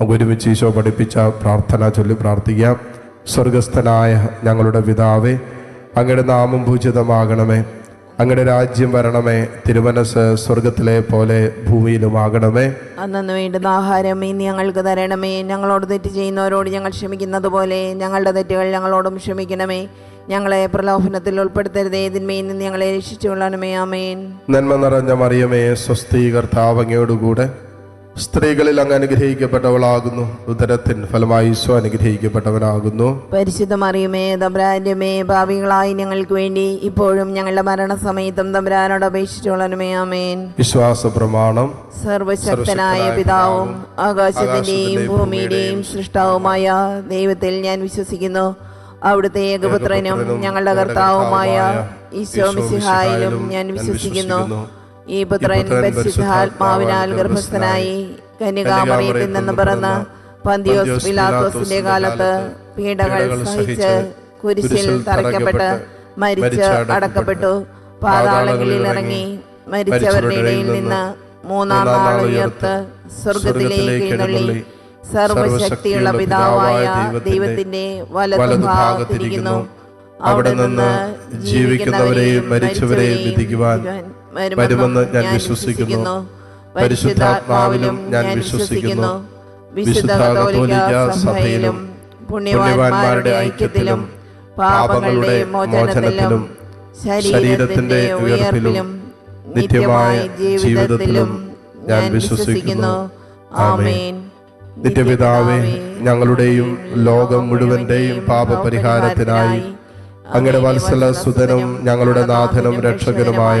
ഒരുമിച്ച് ഈശോ പഠിപ്പിച്ച പ്രാർത്ഥന ചൊല്ലി പ്രാർത്ഥിക്കാം. സ്വർഗസ്ഥനായ ഞങ്ങളുടെ പിതാവേ അങ്ങയുടെ നാമം പൂജിതമാകണമേ. അങ്ങയുടെ രാജ്യം വരണമേ. തിരുമനസ് സ്വർഗത്തിലെ പോലെ ഭൂമിയിലുമാകണമേ. അന്നു വേണ്ടുന്ന ആഹാരം ഇനി ഞങ്ങൾക്ക് തരണമേ. ഞങ്ങളോട് തെറ്റ് ചെയ്യുന്നവരോട് ഞങ്ങൾ ക്ഷമിക്കുന്നത് പോലെ ഞങ്ങളുടെ തെറ്റുകൾ ഞങ്ങളോടും ക്ഷമിക്കണമേ. ഞങ്ങളെ പ്രലോഭനത്തിൽ ഉൾപ്പെടുത്തരുത്. ഇതിന്മേൽ നിന്ന് ഞങ്ങളെ രക്ഷിച്ചുകൊള്ളണമേ ആമേൻ. നന്മ നിറഞ്ഞ മറിയമേ സ്വസ്തി കർത്താവ് അങ്ങയോടുകൂടെ. സ്ത്രീകളിൽ അങ്ങ് അനുഗ്രഹിക്കപ്പെട്ടവളാകുന്നു. ഉദരത്തിൻ ഫലമായി ഈശോ അനുഗ്രഹിക്കപ്പെട്ടവനാകുന്നു. പരിശുദ്ധ മറിയമേ തമ്പ്രാന്റെമേ ഭാവികളായി ഞങ്ങൾക്ക് വേണ്ടി ഇപ്പോഴും ഞങ്ങളുടെ മരണസമയത്തും തമ്പ്രാനോട് അപേക്ഷിച്ചോളനുമേ ആമേൻ. വിശ്വാസ പ്രമാണം സർവശക്തനായ പിതാവും ആകാശത്തിന്റെയും ഭൂമിയുടെയും സൃഷ്ടാവുമായ ദൈവത്തിൽ ഞാൻ വിശ്വസിക്കുന്നു. അവിടുത്തെ ഏകപുത്രനും ഞങ്ങളുടെ കർത്താവുമായ ഈശോ മിസിഹായിലും ഞാൻ വിശ്വസിക്കുന്നു. ഈ പുത്രൻ പരിശുദ്ധാത്മാവിനാൽ ഗർഭസ്ഥനായി കന്യകാമറിയത്തിൽ നിന്ന് പിറന്ന് പന്തിയോസ് പിലാത്തോസിന്റെ കാലത്ത് പീഡകൾ സഹിച്ച് കുരിശിൽ തറയ്ക്കപ്പെട്ട് മരിച്ച് അടക്കപ്പെട്ടു. പാതാളങ്ങളിൽ ഇറങ്ങി മരിച്ചവരുടെ ഇടയിൽ നിന്ന് മൂന്നാം നാൾ ഉയർത്ത് സ്വർഗത്തിലേക്ക് എഴുന്നള്ളി. സർവശക്തിയുള്ള പിതാവായ ദൈവത്തിന്റെ വലതുഭാഗത്തിരിക്കുന്നു. അവിടെ നിന്ന് ജീവിക്കുന്നവരെയും മരിച്ചവരെയും വിധിക്കുവാൻ വരുമെന്ന് ഞാൻ വിശ്വസിക്കുന്നു. പരിശുദ്ധാത്മാവിലും ഞാൻ വിശ്വസിക്കുന്നു. വിശുദ്ധ കത്തോലിക്ക സഭയിലും പുണ്യവാന്മാരുടെ ഐക്യത്തിലും പാപങ്ങളുടെ മോചനത്തിലും ശരീരത്തിന്റെ ഉയർപ്പിലും നിത്യമായ ജീവിതത്തിലും ഞാൻ വിശ്വസിക്കുന്നു. ആമേൻ. നിത്യപിതാവേ ഞങ്ങളുടെയും ലോകം മുഴുവന്റെയും പാപപരിഹാരത്തിനായി അങ്ങയുടെ വത്സല സുതനും ഞങ്ങളുടെ നാഥനും രക്ഷകനുമായ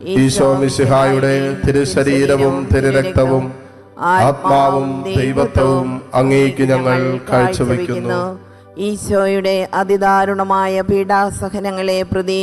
ഈശോ മിശിഹായുടെ തിരുശരീരവും തിരുരക്തവും ആത്മാവും ദൈവത്വവും അങ്ങേക്ക് ഞങ്ങൾ കാഴ്ചവെക്കുന്നു. ഈശോയുടെ അതിദാരുണമായ പീഡാസഹനങ്ങളെ പ്രതി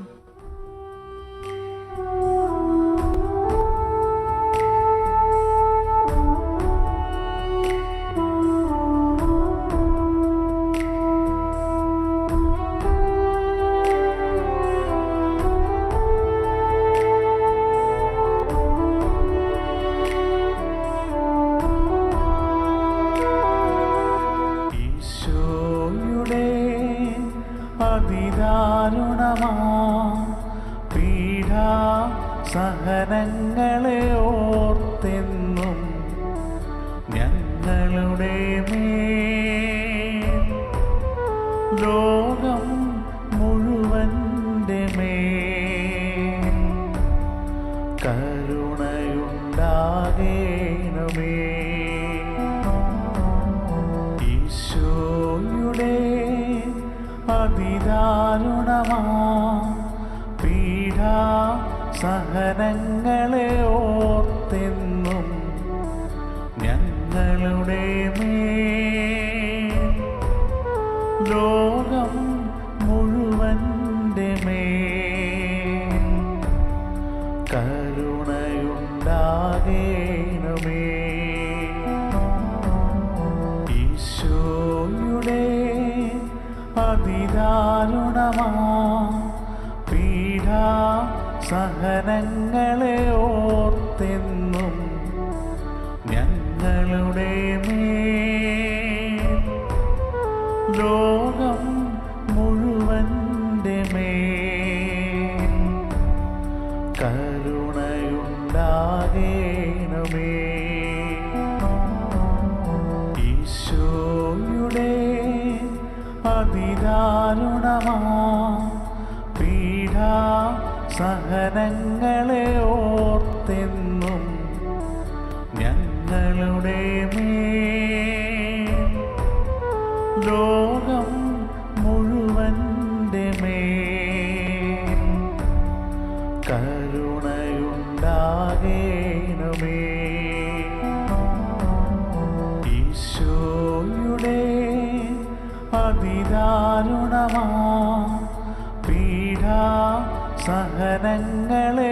സഹനങ്ങളെ ഓർത്തെന്നും സഹനങ്ങളെ സഹനങ്ങളെ ഓർത്തെന്നും ഞങ്ങളുടെ സഹനങ്ങളെ ഓർത്തെന്നും സഹനങ്ങളെ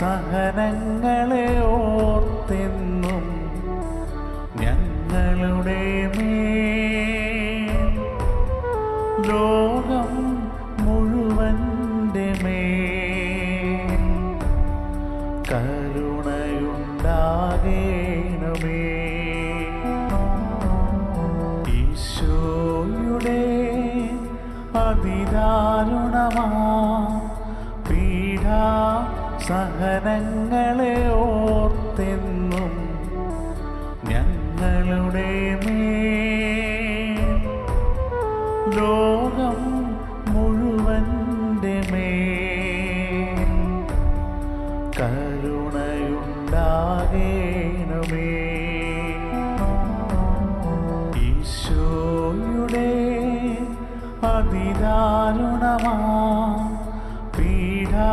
സഹനങ്ങളെ ഓർത്തെന്നും ഞങ്ങളുടെ മേ ലോകം സഹനങ്ങളെ ഓർത്തെന്നും ഞങ്ങളുടെ മേൽ. ലോകം മുഴുവന്റെ മേ കരുണയുണ്ടാകേണമേ. ഈശോയുടെ അതിദാരുണമാ പീഡാ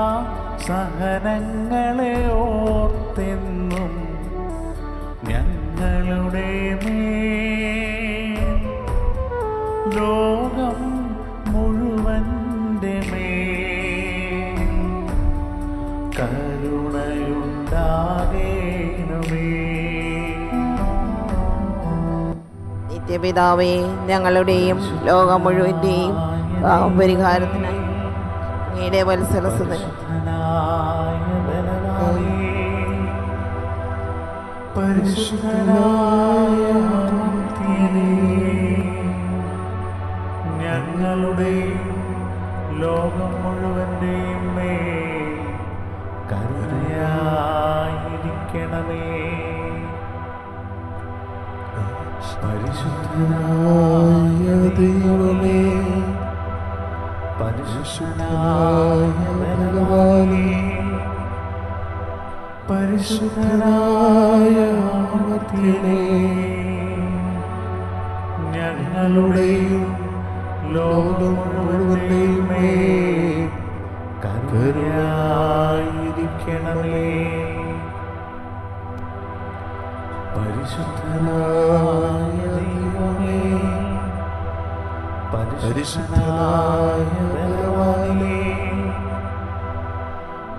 സഹനങ്ങളെ ഓർത്തെന്നും ഞങ്ങളുടെ മേൽ. ലോകം മുഴുവന്റെ കരുണയുണ്ടാകേണമേ. നിത്യപിതാവേ ഞങ്ങളുടെയും ലോകം മുഴുവന്റെയും പാപപരിഹാരത്തിനായി അങ്ങയുടെ വത്സരസത ഞങ്ങളുടെ ലോകം മുഴുവന്റെയും മേ കരുണയായിരിക്കണമേ പരിശുദ്ധനായ ദൈവമേ പരിശുദ്ധനായ ഭഗവാനെ പരിശുദ്ധനായ അമർത്യനേ ഞങ്ങളുടെയും ലോകം മുഴുവന്റെയും മേൽ പരിശുദ്ധനായ പരിശുദ്ധനായ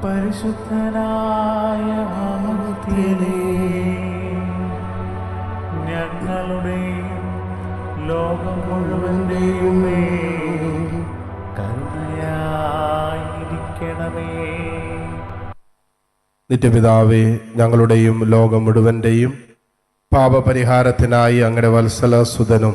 പരിശുദ്ധനായ അമർത്യനേ ഞങ്ങളുടെയും ലോകം മുഴുവന്റെയും കരുണയായിരിക്കണമേ. നിത്യപിതാവേ ഞങ്ങളുടെയും ലോകം മുഴുവന്റെയും പാപപരിഹാരത്തിനായി അങ്ങയുടെ വത്സല സുതനും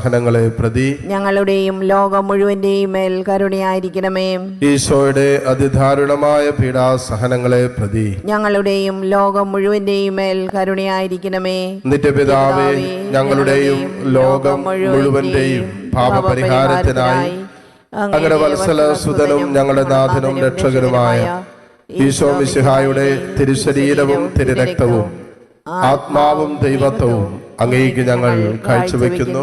പീഡാസഹനങ്ങളെ പ്രതി ഞങ്ങളുടെയും ലോകം മുഴുവന്റെയും മേൽ കരുണയായിരിക്കണമേ. ഈശോയുടെ അതിദാരുണമായ പീഡാസഹനങ്ങളെ പ്രതി ഞങ്ങളുടെയും ലോകം മുഴുവന്റെയും മേൽ കരുണയായിരിക്കണമേ. നിത്യപിതാവേ ഞങ്ങളുടെയും ലോകം മുഴുവന്റെയും പാപപരിഹാരത്തിനായി അങ്ങയുടെ വത്സല സുതനും ഞങ്ങളുടെ നാഥനും രക്ഷകരുമായ ഈശോ മിശിഹായുടെ തിരുശരീരവും തിരുരക്തവും ആത്മാവും ദൈവത്വവും അങ്ങേക്ക് ഞങ്ങൾ കാഴ്ചവെക്കുന്നു.